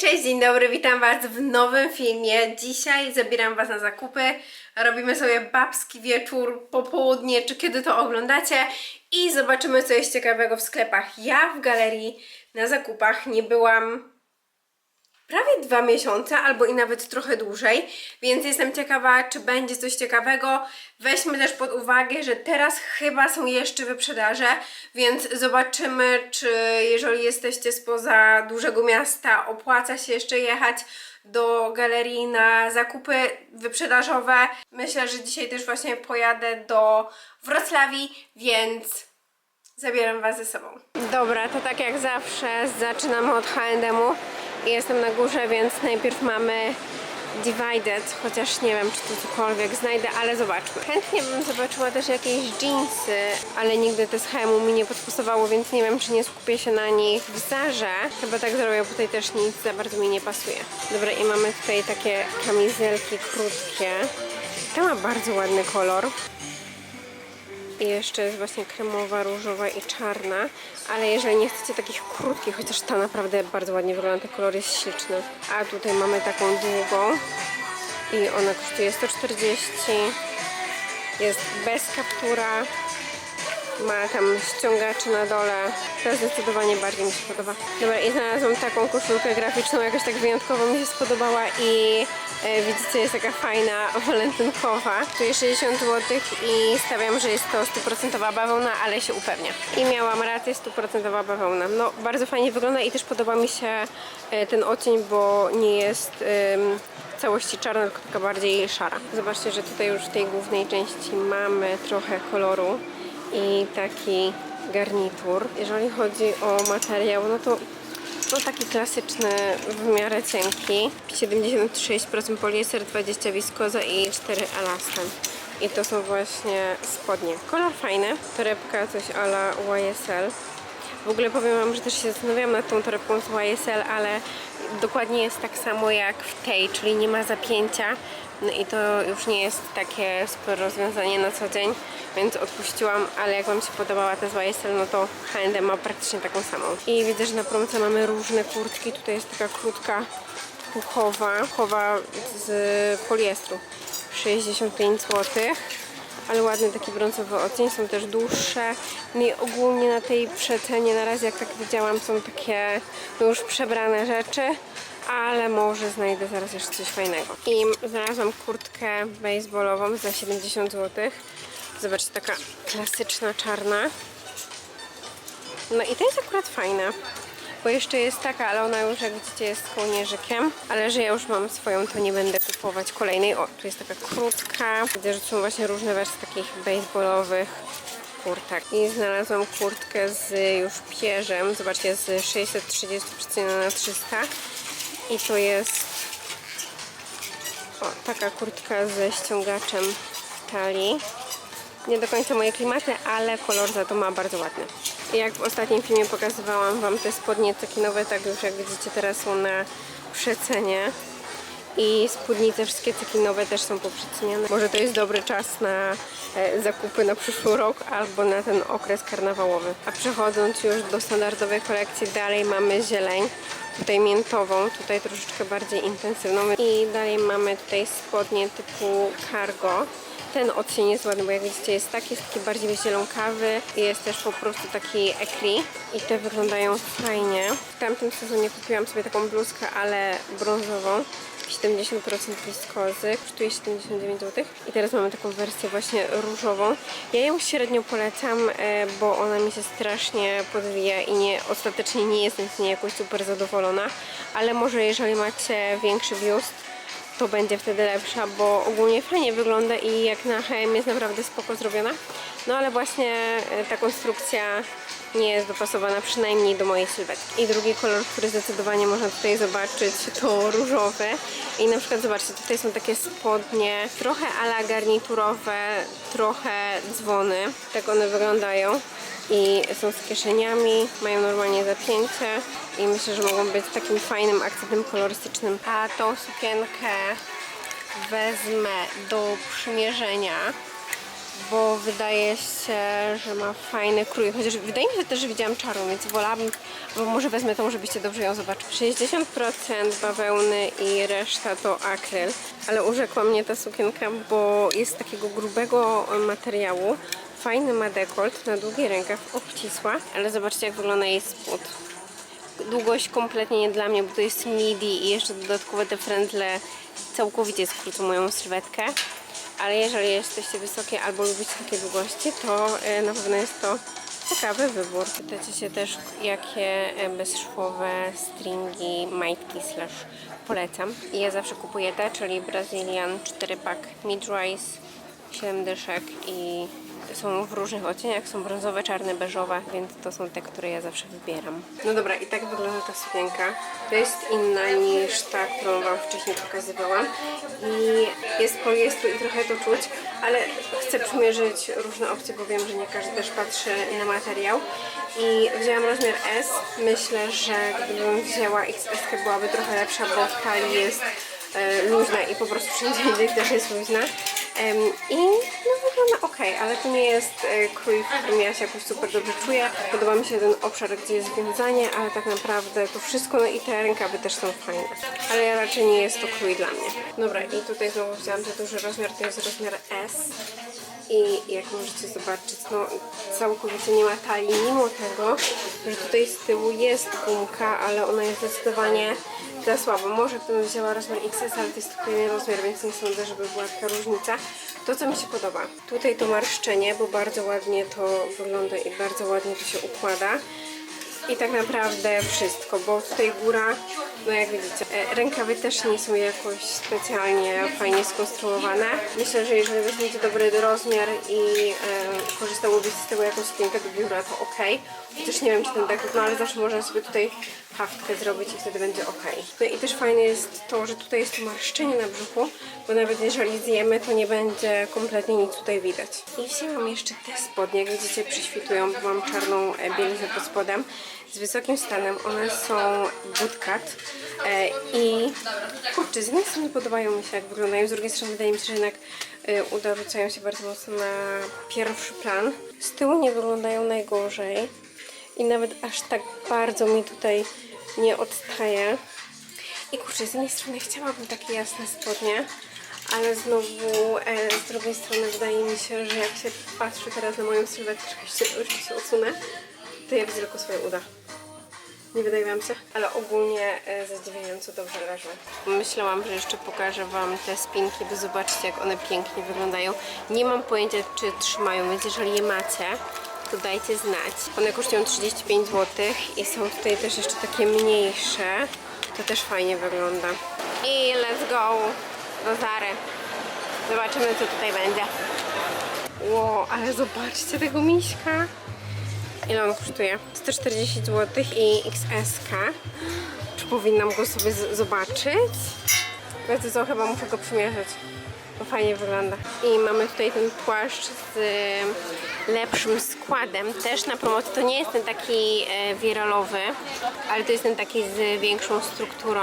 Cześć, dzień dobry, witam Was w nowym filmie. Dzisiaj zabieram Was na zakupy. Robimy sobie babski wieczór, popołudnie, czy kiedy to oglądacie i zobaczymy co jest ciekawego w sklepach. Ja w galerii na zakupach nie byłam prawie dwa miesiące, albo i nawet trochę dłużej, więc jestem ciekawa, czy będzie coś ciekawego. Weźmy też pod uwagę, że teraz chyba są jeszcze wyprzedaże, więc zobaczymy, czy jeżeli jesteście spoza dużego miasta, opłaca się jeszcze jechać do galerii na zakupy wyprzedażowe. Myślę, że dzisiaj też właśnie pojadę do Wrocławii, więc Zabieram Was ze sobą. Dobra, to tak jak zawsze zaczynamy od H&M-u. Jestem na górze, więc najpierw mamy Divided, chociaż nie wiem, czy tu cokolwiek znajdę, ale zobaczmy. Chętnie bym zobaczyła też jakieś jeansy, ale nigdy te z H&M mi nie podpasowało, więc nie wiem, czy nie skupię się na nich w Zarze. Chyba tak zrobię, bo tutaj też nic za bardzo mi nie pasuje. Dobra, i mamy tutaj takie kamizelki krótkie. Ta ma bardzo ładny kolor. I jeszcze jest właśnie kremowa, różowa i czarna. Ale jeżeli nie chcecie takich krótkich, chociaż ta naprawdę bardzo ładnie wygląda, ten kolor jest śliczny. A tutaj mamy taką długą i ona kosztuje 140. Jest bez kaptura. Ma tam ściągacze na dole. To zdecydowanie bardziej mi się podoba. Dobra, i znalazłam taką koszulkę graficzną, jakoś tak wyjątkowo mi się spodobała i e, widzicie, jest taka fajna, walentynkowa. Tu jest 60 zł i stawiam, że jest to 100% bawełna, ale się upewnia. I miałam rację, 100% bawełna. No, bardzo fajnie wygląda i też podoba mi się e, ten odcień, bo nie jest... w całości czarna, tylko taka bardziej szara. Zobaczcie, że tutaj już w tej głównej części mamy trochę koloru i taki garnitur. Jeżeli chodzi o materiał, no to no taki klasyczny, w miarę cienki. 76% poliester, 20 wiskoza i 4 elastan. I to są właśnie spodnie. Kolor fajny, torebka coś ala YSL. W ogóle powiem Wam, że też się zastanawiałam nad tą torebką z YSL, ale dokładnie jest tak samo jak w tej, czyli nie ma zapięcia. No i to już nie jest takie super rozwiązanie na co dzień, więc odpuściłam, ale jak Wam się podobała ta z YSL, no to H&M ma praktycznie taką samą. I widzę, że na promce mamy różne kurtki. Tutaj jest taka krótka puchowa, puchowa z poliestru. 65 złotych ale ładny taki brązowy odcień, są też dłuższe. No i ogólnie na tej przecenie na razie, jak tak widziałam, są takie no już przebrane rzeczy, ale może znajdę zaraz jeszcze coś fajnego. I znalazłam kurtkę baseballową za 70 zł. Zobaczcie, taka klasyczna czarna. No i to jest akurat fajna. Bo jeszcze jest taka, ale ona już jak widzicie jest kołnierzykiem. Ale że ja już mam swoją, to nie będę kupować kolejnej. O, tu jest taka krótka. Widzę, że są właśnie różne wersje takich baseballowych kurtek. I znalazłam kurtkę z już pierzem. Zobaczcie, z 630 przeceniona na 300. I to jest o, taka kurtka ze ściągaczem talii. Nie do końca moje klimaty, ale kolor za to ma bardzo ładny. I jak w ostatnim filmie pokazywałam Wam te spodnie cekinowe, tak już jak widzicie teraz są na przecenie. I spódnice wszystkie cekinowe też są poprzeceniane. Może to jest dobry czas na e, zakupy na przyszły rok albo na ten okres karnawałowy. A przechodząc już do standardowej kolekcji, dalej mamy zieleń. Tutaj miętową, tutaj troszeczkę bardziej intensywną. I dalej mamy tutaj spodnie typu cargo. Ten odcień jest ładny, bo jak widzicie jest taki, jest taki bardziej zielonkawy jest też po prostu taki ekli i te wyglądają fajnie. W tamtym sezonie kupiłam sobie taką bluzkę, ale brązową. 70% wiskozy, kosztuje 79 zł. I teraz mamy taką wersję właśnie różową. Ja ją średnio polecam, e, bo ona mi się strasznie podwija i nie, ostatecznie nie jestem z niej jakoś super zadowolona, ale może jeżeli macie większy biust, to będzie wtedy lepsza, bo ogólnie fajnie wygląda i jak na H&M jest naprawdę spoko zrobiona. No ale właśnie e, ta konstrukcja nie jest dopasowana przynajmniej do mojej sylwetki. I drugi kolor, który zdecydowanie można tutaj zobaczyć, to różowy. I na przykład zobaczcie, tutaj są takie spodnie, trochę ala garniturowe, trochę dzwony. Tak one wyglądają i są z kieszeniami, mają normalnie zapięcie i myślę, że mogą być takim fajnym akcentem kolorystycznym. A tą sukienkę wezmę do przymierzenia, bo wydaje się, że ma fajny krój. Chociaż wydaje mi się też, że widziałam czarną, więc wolałabym, bo może wezmę tą, żebyście dobrze ją zobaczyli. 60% bawełny i reszta to akryl. Ale urzekła mnie ta sukienka, bo jest z takiego grubego materiału. Fajny ma dekolt, na długi rękaw, obcisła, ale zobaczcie jak wygląda jej spód długość kompletnie nie dla mnie, bo to jest midi i jeszcze dodatkowe te frędzle całkowicie skrócą moją sylwetkę. Ale jeżeli jesteście wysokie albo lubicie takie długości, to e, na pewno jest to ciekawy wybór. Pytacie się też, jakie e, bezszwowe stringi, majtki slash polecam. Ja zawsze kupuję te, czyli Brazilian 4-pack mid-rise, 7 dyszek i są w różnych odcieniach, są brązowe, czarne, beżowe, więc to są te, które ja zawsze wybieram. No dobra, i tak wygląda ta sukienka. To jest inna niż ta, którą Wam wcześniej pokazywałam. I jest poliestru i trochę to czuć, ale chcę przymierzyć różne opcje, bo wiem, że nie każdy też patrzy na materiał. I wzięłam rozmiar S. Myślę, że gdybym wzięła XS byłaby trochę lepsza, bo talii jest e, luźna i po prostu wszędzie indziej też jest luźna. I no wygląda ok, ale to nie jest e, krój, w którym ja się jakoś super dobrze czuję. Podoba mi się ten obszar, gdzie jest wiązanie, ale tak naprawdę to wszystko, no i te rękawy też są fajne. Ale ja raczej nie jest to krój dla mnie. Dobra, i tutaj znowu wziąłam za duży rozmiar, to jest rozmiar S. I jak możecie zobaczyć, no całkowicie nie ma talii, mimo tego, że tutaj z tyłu jest gumka, ale ona jest zdecydowanie za słabo. Może bym wzięła rozmiar XS, ale to jest tylko jeden rozmiar, więc nie sądzę, żeby była taka różnica. To, co mi się podoba, tutaj to marszczenie, bo bardzo ładnie to wygląda i bardzo ładnie to się układa. I tak naprawdę wszystko, bo tutaj góra, no jak widzicie, e, rękawy też nie są jakoś specjalnie fajnie skonstruowane. Myślę, że jeżeli weźmiecie dobry rozmiar i e, korzystałobyście z tego jako sukienkę do biura, to ok. Chociaż nie wiem, czy ten dekolt, no ale zawsze można sobie tutaj haftkę zrobić i wtedy będzie ok. No i też fajne jest to, że tutaj jest to marszczenie na brzuchu, bo nawet jeżeli zjemy, to nie będzie kompletnie nic tutaj widać. I wzięłam jeszcze te spodnie, jak widzicie przyświtują, bo mam czarną e, bieliznę pod spodem z wysokim stanem. One są bootcut e, i kurczę, z jednej strony podobają mi się jak wyglądają, z drugiej strony wydaje mi się, że jednak e, uda rzucają się bardzo mocno na pierwszy plan. Z tyłu nie wyglądają najgorzej i nawet aż tak bardzo mi tutaj nie odstaje. I kurczę, z jednej strony chciałabym takie jasne spodnie, ale znowu e, z drugiej strony wydaje mi się, że jak się patrzy teraz na moją sylwetkę, czekajcie, to już się odsunę, to ja widzę tylko swoje uda. Nie wydaje wam się? Ale ogólnie e, zadziwiająco dobrze leżą. Myślałam, że jeszcze pokażę wam te spinki, by zobaczyć jak one pięknie wyglądają. Nie mam pojęcia, czy trzymają, więc jeżeli je macie, to dajcie znać. One kosztują 35 zł i są tutaj też jeszcze takie mniejsze. To też fajnie wygląda. I let's go do Zary. Zobaczymy, co tutaj będzie. Ło, ale zobaczcie tego miśka. Ile on kosztuje? 140 zł i XS. Czy powinnam go sobie z- zobaczyć? Wiecie co, chyba muszę go przymierzyć. Bo fajnie wygląda. I mamy tutaj ten płaszcz z lepszym składem. Też na promocji to nie jest ten taki e, wiralowy, ale to jest ten taki z większą strukturą.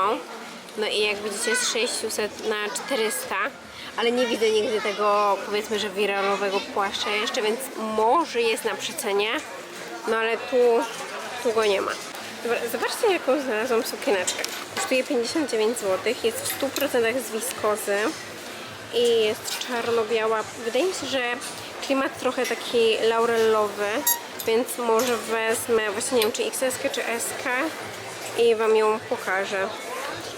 No i jak widzicie jest 600 na 400 ale nie widzę nigdy tego powiedzmy, że wiralowego płaszcza jeszcze, więc może jest na przecenie. No ale tu, tu go nie ma. Zobaczcie jaką znalazłam sukieneczkę. Kosztuje 59 zł, jest w 100% z wiskozy i jest czarno-biała. Wydaje mi się, że klimat trochę taki laurellowy, więc może wezmę właśnie nie wiem czy XS czy SK i Wam ją pokażę.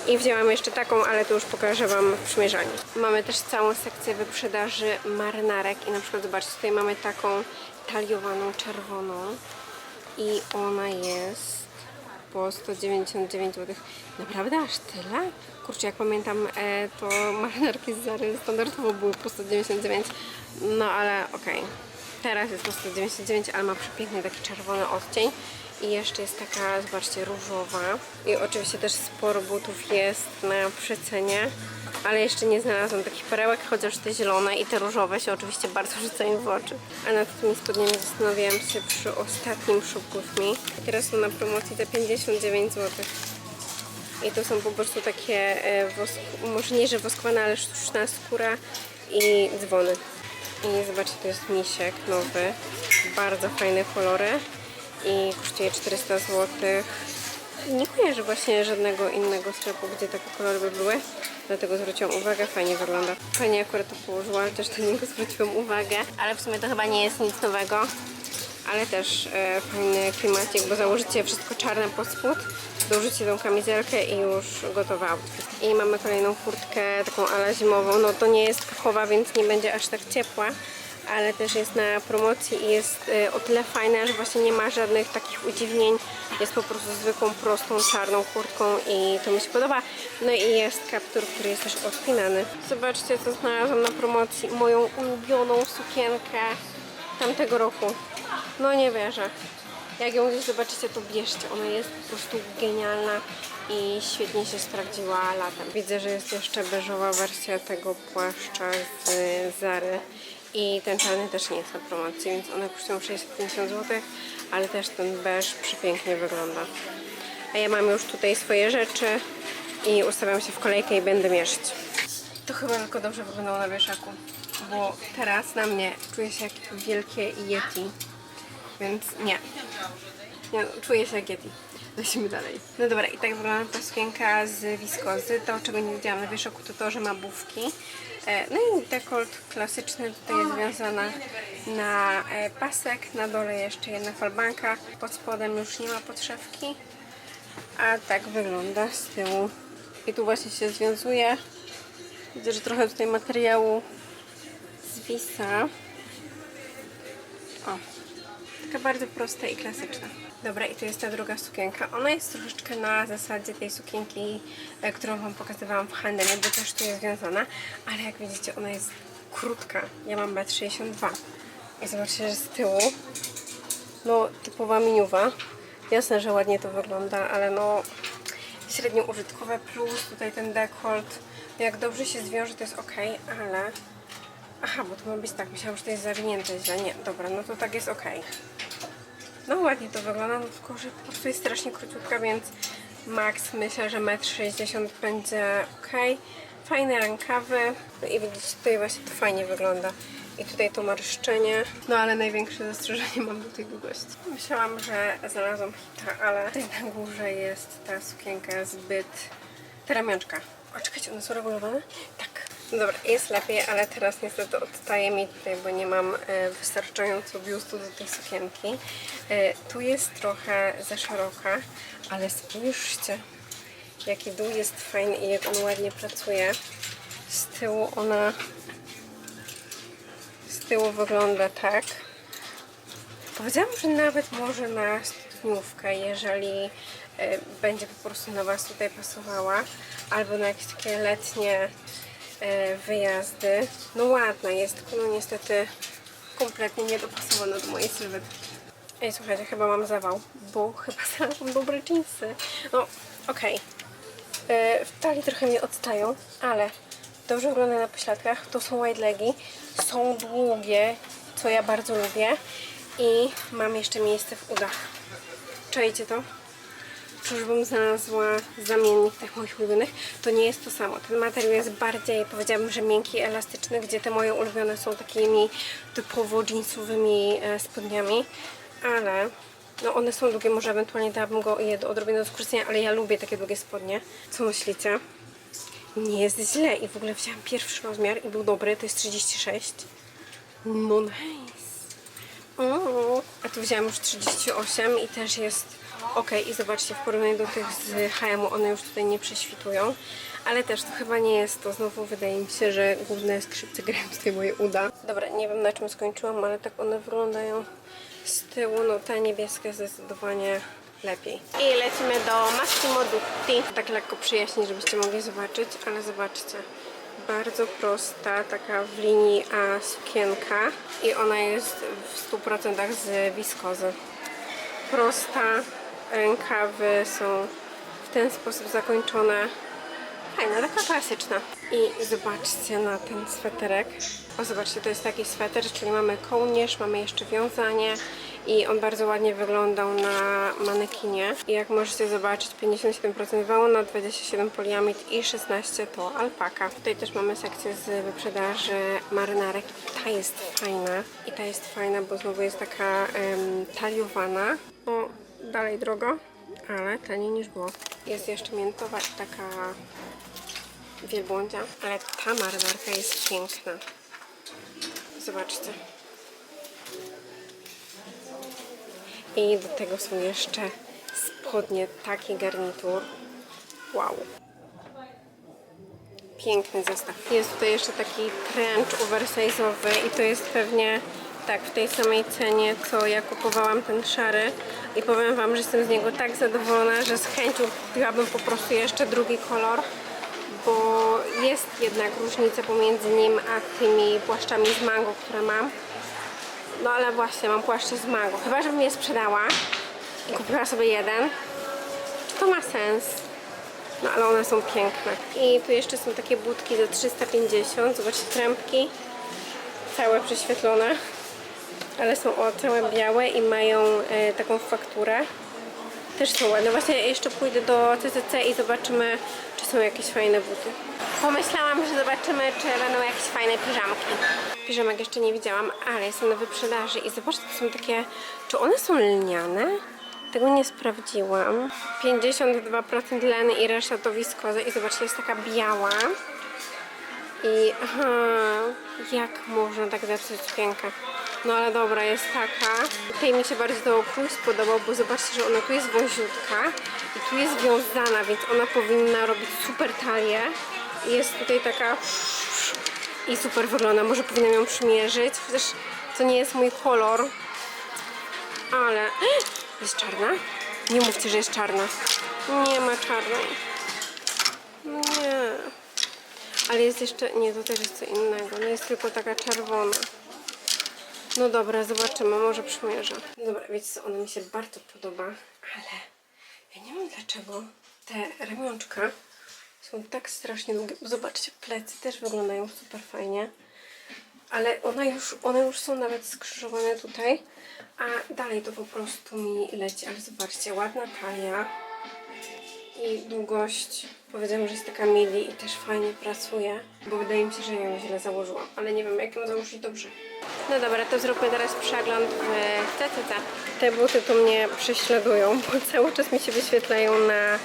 I wzięłam jeszcze taką, ale to już pokażę Wam w przymierzaniu. Mamy też całą sekcję wyprzedaży marynarek i na przykład zobaczcie, tutaj mamy taką taliowaną czerwoną i ona jest po 199 zł. Naprawdę aż tyle? Kurczę, jak pamiętam, e, to marynarki z Zary standardowo były po 199, no ale okej. Teraz jest po 199, ale ma przepiękny taki czerwony odcień. I jeszcze jest taka, zobaczcie, różowa. I oczywiście też sporo butów jest na przecenie. Ale jeszcze nie znalazłam takich perełek, chociaż te zielone i te różowe się oczywiście bardzo rzucają w oczy. A nad tymi spodniami zastanawiałam się przy ostatnim Shop With Me. Teraz są na promocji te 59 zł. I to są po prostu takie, e, wosk, może nie, że woskowane, ale sztuczna skóra i dzwony. I zobaczcie, to jest misiek nowy. Bardzo fajne kolory. I kosztuje 400 zł. Nie kojarzę właśnie żadnego innego sklepu, gdzie takie kolory by były. Dlatego zwróciłam uwagę, fajnie wygląda. Fajnie akurat to położyła, ale też do niego zwróciłam uwagę. Ale w sumie to chyba nie jest nic nowego. Ale też e, fajny klimacik, bo założycie wszystko czarne pod spód, dołożycie tą kamizelkę i już outfit. I mamy kolejną kurtkę, taką ala zimową. No to nie jest kachowa, więc nie będzie aż tak ciepła, ale też jest na promocji i jest e, o tyle fajna, że właśnie nie ma żadnych takich udziwnień. Jest po prostu zwykłą, prostą, czarną kurtką i to mi się podoba. No i jest kaptur, który jest też odpinany. Zobaczcie, co znalazłam na promocji. Moją ulubioną sukienkę tamtego roku. No nie wierzę. Jak ją gdzieś zobaczycie, to bierzcie. Ona jest po prostu genialna i świetnie się sprawdziła latem. Widzę, że jest jeszcze beżowa wersja tego płaszcza z Zary. I ten czarny też nie jest na promocji, więc one kosztują 650 zł, ale też ten beż przepięknie wygląda. A ja mam już tutaj swoje rzeczy i ustawiam się w kolejkę i będę mierzyć. To chyba tylko dobrze wyglądało na wieszaku, bo teraz na mnie czuję się jak wielkie Yeti, więc nie. Nie, no, czuję się jak Yeti. Lecimy dalej. No dobra, i tak wygląda ta sukienka z wiskozy. To, czego nie widziałam na wieszaku, to to, że ma bufki. E, No i dekolt klasyczny tutaj jest związana na e, pasek. Na dole jeszcze jedna falbanka. Pod spodem już nie ma podszewki. A tak wygląda z tyłu. I tu właśnie się związuje. Widzę, że trochę tutaj materiału zwisa. O, taka bardzo prosta i klasyczna. Dobra, i to jest ta druga sukienka. Ona jest troszeczkę na zasadzie tej sukienki, e, którą Wam pokazywałam w Handemie, bo też tu jest związana, ale jak widzicie, ona jest krótka. Ja mam 1,62 m. I zobaczcie, że z tyłu, no typowa miniuwa. Jasne, że ładnie to wygląda, ale no średnio użytkowe plus tutaj ten dekolt. Jak dobrze się zwiąże, to jest ok, ale... Aha, bo to ma być tak. Myślałam, że to jest zawinięte źle. Nie, dobra, no to tak jest ok. No ładnie to wygląda, no tylko że po prostu jest strasznie króciutka, więc max myślę, że 1,60 m będzie ok. Fajne rękawy no i widzicie, tutaj właśnie to fajnie wygląda. I tutaj to marszczenie. No ale największe zastrzeżenie mam do tej długości. Myślałam, że znalazłam hita, ale tutaj na górze jest ta sukienka zbyt... Ta ramionczka. O, czekajcie, one są regulowane? Tak. Dobra, jest lepiej, ale teraz niestety odstaje mi tutaj, bo nie mam e, wystarczająco biustu do tej sukienki. E, tu jest trochę za szeroka, ale spójrzcie, jaki dół jest fajny i jak on ładnie pracuje. Z tyłu ona z tyłu wygląda tak. Powiedziałam, że nawet może na studniówkę, jeżeli e, będzie po prostu na Was tutaj pasowała, albo na jakieś takie letnie wyjazdy. No ładna jest, tylko no niestety kompletnie niedopasowana do mojej sylwetki. Ej, słuchajcie, chyba mam zawał, bo chyba znalazłam dobre jeansy. No, okej. E, W talii trochę mi odstają, ale dobrze wygląda na pośladkach. To są wide legi, są długie, co ja bardzo lubię i mam jeszcze miejsce w udach. Czajcie to? Czyżbym znalazła zamiennik tych moich ulubionych, to nie jest to samo. Ten materiał jest bardziej, powiedziałabym, że miękki, elastyczny, gdzie te moje ulubione są takimi typowo jeansowymi e, spodniami, ale no one są długie, może ewentualnie dałabym go je do odrobiny do skrócenia, ale ja lubię takie długie spodnie. Co myślicie? Nie jest źle i w ogóle wzięłam pierwszy rozmiar i był dobry, to jest 36. No nice. A tu wzięłam już 38 i też jest ok. I zobaczcie, w porównaniu do tych z H&M one już tutaj nie prześwitują. Ale też to chyba nie jest to. Znowu wydaje mi się, że główne skrzypce grają tutaj moje uda. Dobra, nie wiem na czym skończyłam, ale tak one wyglądają z tyłu. No ta niebieska zdecydowanie lepiej. I lecimy do Massimo Dutti. Tak lekko przyjaśnić, żebyście mogli zobaczyć, ale zobaczcie. Bardzo prosta, taka w linii A sukienka i ona jest w 100% z wiskozy. Prosta, rękawy są w ten sposób zakończone. Fajna, taka klasyczna. I zobaczcie na ten sweterek. O, zobaczcie, to jest taki sweter, czyli mamy kołnierz, mamy jeszcze wiązanie i on bardzo ładnie wyglądał na manekinie. I jak możecie zobaczyć, 57% wełna, 27 poliamid i 16 to alpaka. Tutaj też mamy sekcję z wyprzedaży marynarek. Ta jest fajna i ta jest fajna, bo znowu jest taka taliowana. O, dalej drogo, ale taniej niż było. Jest jeszcze miętowa i taka wielbłądzia, ale ta marynarka jest piękna. Zobaczcie. I do tego są jeszcze spodnie, taki garnitur. Wow. Piękny zestaw. Jest tutaj jeszcze taki trench oversize'owy i to jest pewnie tak w tej samej cenie, co ja kupowałam ten szary. I powiem Wam, że jestem z niego tak zadowolona, że z chęcią kupiłabym po prostu jeszcze drugi kolor bo jest jednak różnica pomiędzy nim a tymi płaszczami z mango, które mam. No ale właśnie, mam płaszcze z mango. Chyba, żebym je sprzedała i kupiła sobie jeden, to ma sens? No ale one są piękne. I tu jeszcze są takie budki za 350. Zobaczcie, trampki. Całe prześwietlone. Ale są o, całe białe i mają e, taką fakturę. Też są ładne. Właśnie jeszcze pójdę do CCC i zobaczymy, czy są jakieś fajne buty. Pomyślałam, że zobaczymy, czy będą jakieś fajne piżamki. Piżamek jeszcze nie widziałam, ale są na wyprzedaży i zobaczcie, to są takie... Czy one są lniane? Tego nie sprawdziłam. 52% leny i reszta to wiskoza i zobaczcie, jest taka biała. I aha, jak można tak zepsuć piękę? No ale dobra, jest taka. Tutaj mi się bardziej to krój spodobał, bo zobaczcie, że ona tu jest wąziutka i tu jest wiązana, więc ona powinna robić super talię. Jest tutaj taka i super wygląda. Może powinnam ją przymierzyć, chociaż to nie jest mój kolor. Ale jest czarna? Nie mówcie, że jest czarna. Nie ma czarnej. Nie. Ale jest jeszcze... Nie, to też jest co innego. No jest tylko taka czerwona. No dobra, zobaczymy. Może przymierzę. Dobra, wiecie co? Ona mi się bardzo podoba, ale ja nie wiem dlaczego te ramionczka są tak strasznie długie. Zobaczcie, plecy też wyglądają super fajnie. Ale one już, one już są nawet skrzyżowane tutaj, a dalej to po prostu mi leci. Ale zobaczcie, ładna talia i długość. Powiedziałam, że jest taka midi i też fajnie pracuje, bo wydaje mi się, że ja ją źle założyłam, ale nie wiem jak ją założyć dobrze. No dobra, to zróbmy teraz przegląd w CCC. Te buty tu mnie prześladują, bo cały czas mi się wyświetlają na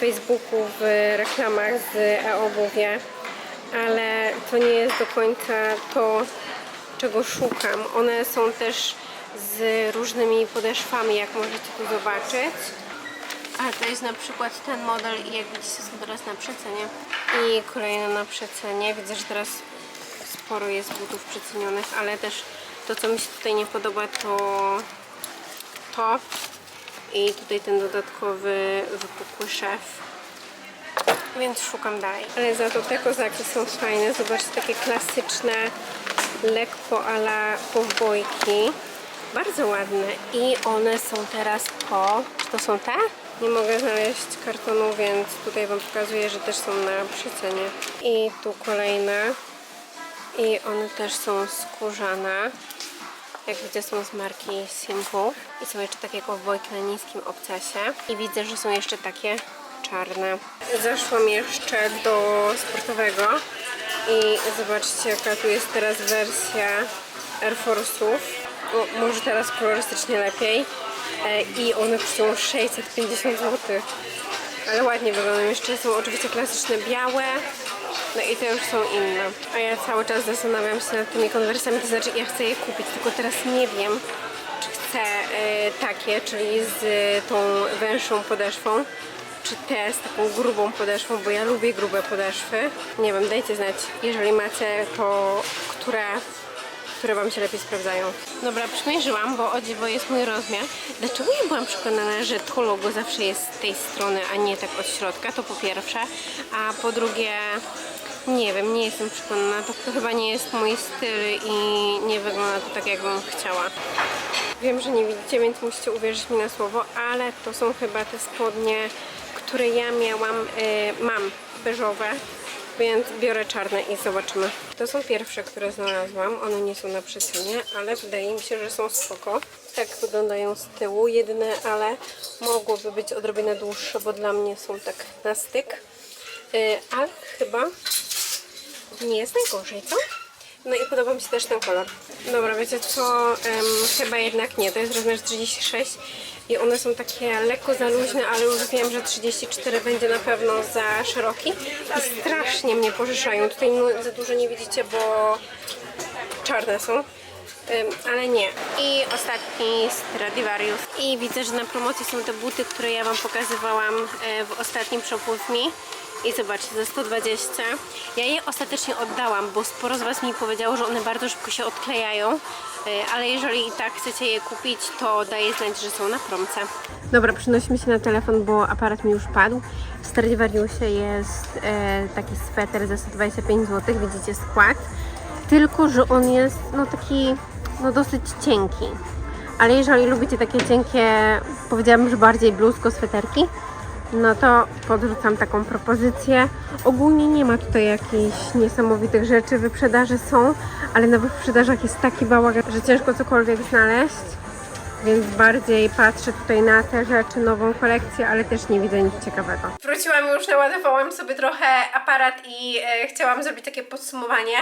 Facebooku w reklamach z e-obuwie, ale to nie jest do końca to, czego szukam. One są też z różnymi podeszwami, jak możecie tu zobaczyć. A to jest na przykład ten model i jak widzicie są teraz na przecenie. I kolejne na przecenie. Widzę, że teraz sporo jest butów przecenionych, ale też to co mi się tutaj nie podoba to to i tutaj ten dodatkowy wypukły szef. Więc szukam dalej. Ale za to te kozaki są fajne. Zobaczcie, takie klasyczne, lekko ala powbojki. Bardzo ładne. I one są teraz po... Czy to są te? Nie mogę znaleźć kartonu, więc tutaj Wam pokazuję, że też są na przecenie. I tu kolejne. I one też są skórzane. Jak widzę są z marki Simple. I są jeszcze takie kowbojki na niskim obcasie. I widzę, że są jeszcze takie czarne. Zaszłam jeszcze do sportowego. I zobaczcie jaka tu jest teraz wersja Air Force'ów. Może teraz kolorystycznie lepiej. E, I one kosztują 650 zł. Ale ładnie wyglądają. Jeszcze są oczywiście klasyczne białe. No i te już są inne. A ja cały czas zastanawiam się nad tymi konwersami, to znaczy ja chcę je kupić, tylko teraz nie wiem, czy chcę e, takie, czyli z e, tą węższą podeszwą, czy te z taką grubą podeszwą, bo ja lubię grube podeszwy. Nie wiem, dajcie znać, jeżeli macie, to które które Wam się lepiej sprawdzają. Dobra, przymierzyłam, bo o dziwo jest mój rozmiar. Dlaczego ja byłam przekonana, że to logo zawsze jest z tej strony, a nie tak od środka? To po pierwsze. A po drugie, nie wiem, nie jestem przekonana. To, to chyba nie jest mój styl i nie wygląda to tak, jakbym chciała. Wiem, że nie widzicie, więc musicie uwierzyć mi na słowo, ale to są chyba te spodnie, które ja miałam, y, mam, beżowe więc biorę czarne i zobaczymy. To są pierwsze, które znalazłam. One nie są na przecenie, ale wydaje mi się, że są spoko. Tak wyglądają z tyłu, jedyne, ale mogłyby być odrobinę dłuższe, bo dla mnie są tak na styk. Yy, ale chyba nie jest najgorzej, co? No i podoba mi się też ten kolor. Dobra, wiecie co? Chyba jednak nie. To jest rozmiar 36 i one są takie lekko za luźne, ale już wiem, że 34 będzie na pewno za szeroki. I strasznie mnie pożyszają. Tutaj za dużo nie widzicie, bo czarne są. Ale nie. I ostatni Stradivarius. I widzę, że na promocji są te buty, które ja Wam pokazywałam e, w ostatnim Shop. I zobaczcie, za 120. Ja je ostatecznie oddałam, bo sporo z Was mi powiedziało, że one bardzo szybko się odklejają. E, Ale jeżeli i tak chcecie je kupić, to daję znać, że są na promce. Dobra, przenosimy się na telefon, bo aparat mi już padł. W Stradivariusie jest e, taki sweter za 125 zł. Widzicie skład tylko że on jest no taki no dosyć cienki. Ale jeżeli lubicie takie cienkie, powiedziałabym, że bardziej bluzko, sweterki, no to podrzucam taką propozycję. Ogólnie nie ma tutaj jakichś niesamowitych rzeczy, wyprzedaże są, ale na wyprzedażach jest taki bałagan, że ciężko cokolwiek znaleźć. Więc bardziej patrzę tutaj na te rzeczy, nową kolekcję, ale też nie widzę nic ciekawego. Wróciłam już, naładowałam sobie trochę aparat i e, chciałam zrobić takie podsumowanie.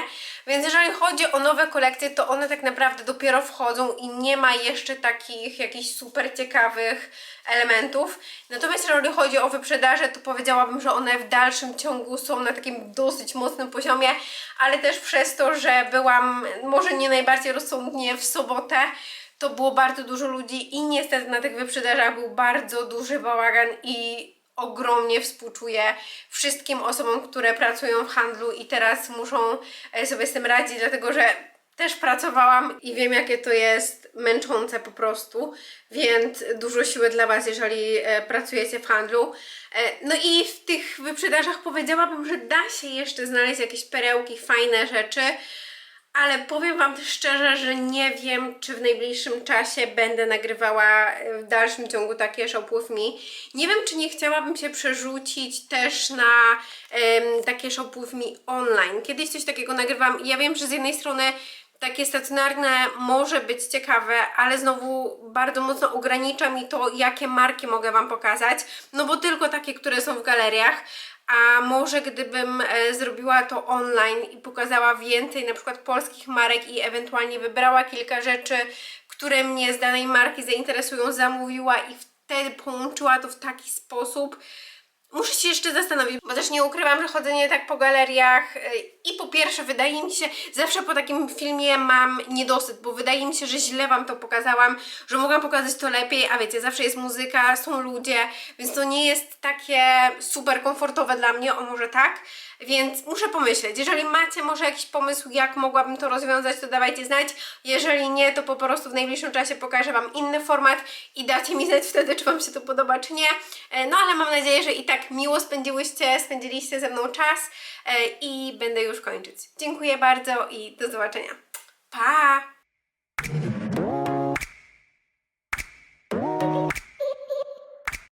Więc jeżeli chodzi o nowe kolekcje, to one tak naprawdę dopiero wchodzą i nie ma jeszcze takich jakichś super ciekawych elementów. Natomiast jeżeli chodzi o wyprzedaże, to powiedziałabym, że one w dalszym ciągu są na takim dosyć mocnym poziomie, ale też przez to, że byłam może nie najbardziej rozsądnie w sobotę, to było bardzo dużo ludzi i niestety na tych wyprzedażach był bardzo duży bałagan i ogromnie współczuję wszystkim osobom, które pracują w handlu i teraz muszą e, sobie z tym radzić, dlatego że też pracowałam i wiem, jakie to jest męczące po prostu, więc dużo siły dla Was, jeżeli e, pracujecie w handlu. E, no i w tych wyprzedażach powiedziałabym, że da się jeszcze znaleźć jakieś perełki, fajne rzeczy, ale powiem Wam szczerze, że nie wiem, czy w najbliższym czasie będę nagrywała e, w dalszym ciągu takie Shop With Me. Nie wiem, czy nie chciałabym się przerzucić też na em, takie Shop With Me online. Kiedyś coś takiego nagrywam i ja wiem, że z jednej strony takie stacjonarne może być ciekawe, ale znowu bardzo mocno ogranicza mi to, jakie marki mogę Wam pokazać, no bo tylko takie, które są w galeriach, a może gdybym e, zrobiła to online i pokazała więcej na przykład polskich marek i ewentualnie wybrała kilka rzeczy, które mnie z danej marki zainteresują, zamówiła i wtedy połączyła to w taki sposób, Muszę się jeszcze zastanowić, bo też nie ukrywam, że chodzenie tak po galeriach y, i po pierwsze wydaje mi się, zawsze po takim filmie mam niedosyt, bo wydaje mi się, że źle Wam to pokazałam, że mogłam pokazać to lepiej, a wiecie, zawsze jest muzyka, są ludzie, więc to nie jest takie super komfortowe dla mnie, o może tak, więc muszę pomyśleć, jeżeli macie może jakiś pomysł, jak mogłabym to rozwiązać, to dawajcie znać, jeżeli nie, to po prostu w najbliższym czasie pokażę Wam inny format i dacie mi znać wtedy, czy Wam się to podoba, czy nie, E, no ale mam nadzieję, że i tak miło spędziłyście, spędziliście ze mną czas e, i będę już kończyć. Dziękuję bardzo i do zobaczenia. Pa!